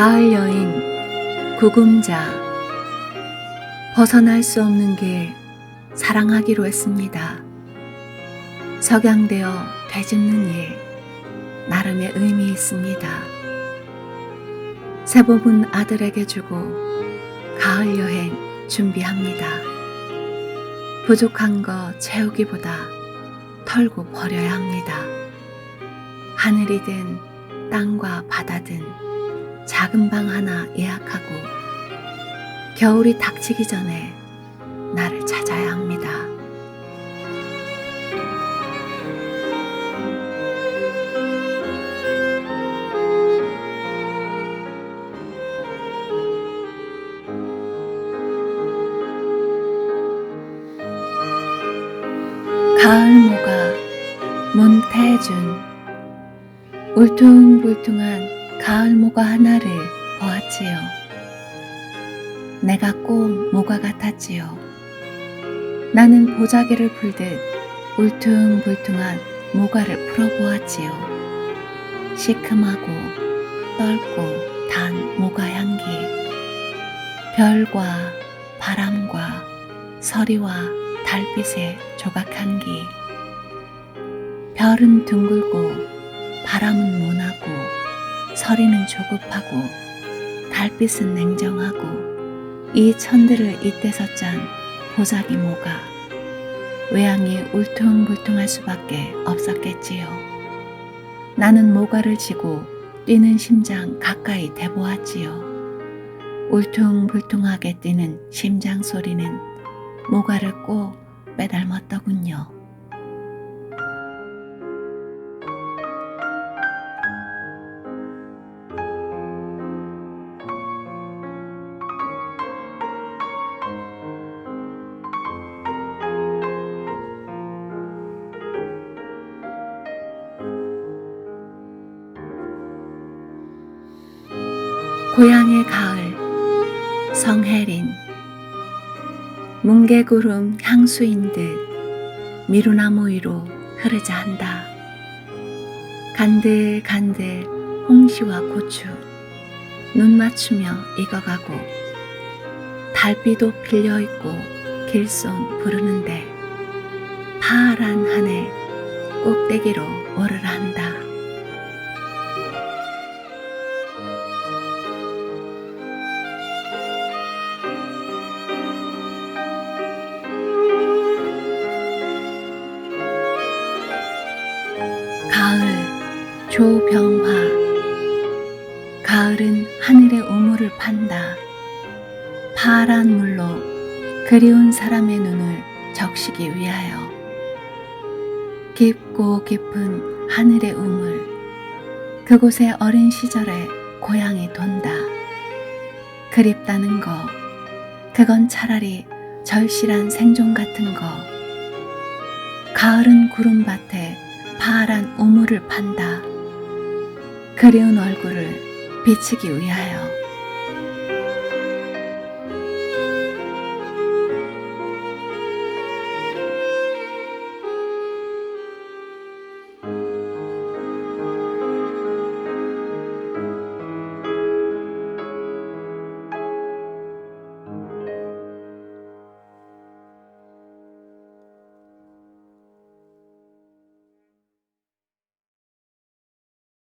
가을 여인 구금자 벗어날 수 없는 길 사랑하기로 했습니다. 석양되어 되짚는 일 나름의 의미 있습니다. 새 뽑은 아들에게 주고 가을 여행 준비합니다. 부족한 거 채우기보다 털고 버려야 합니다. 하늘이든 땅과 바다든 작은 방 하나 예약하고 겨울이 닥치기 전에 나를 찾아야 합니다. 가을모가 문태준 울퉁불퉁한 가을모가 하나를 보았지요. 내가 꼭 모가 같았지요. 나는 보자기를 풀듯 울퉁불퉁한 모가를 풀어보았지요. 시큼하고 떫고 단 모가 향기, 별과 바람과 서리와 달빛의 조각 향기, 별은 둥글고 바람은 모나고 서리는 조급하고 달빛은 냉정하고 이 천들을 이때서 짠 보자기 모가 외양이 울퉁불퉁할 수밖에 없었겠지요. 나는 모가를 지고 뛰는 심장 가까이 대보았지요. 울퉁불퉁하게 뛰는 심장 소리는 모가를 꼭 빼닮았더군요. 고향의 가을 성혜린 뭉게구름 향수인 듯 미루나무 위로 흐르자 한다. 간들간들 홍시와 고추 눈 맞추며 익어가고 달비도 필려있고 길손 부르는데 파란 하늘 꼭대기로 오르라 한다. 가을 조병화 가을은 하늘의 우물을 판다. 파란 물로 그리운 사람의 눈을 적시기 위하여 깊고 깊은 하늘의 우물 그곳에 어린 시절에 고향이 돈다. 그립다는 거 그건 차라리 절실한 생존 같은 거 가을은 구름밭에 파란 우물을 판다. 그리운 얼굴을 비치기 위하여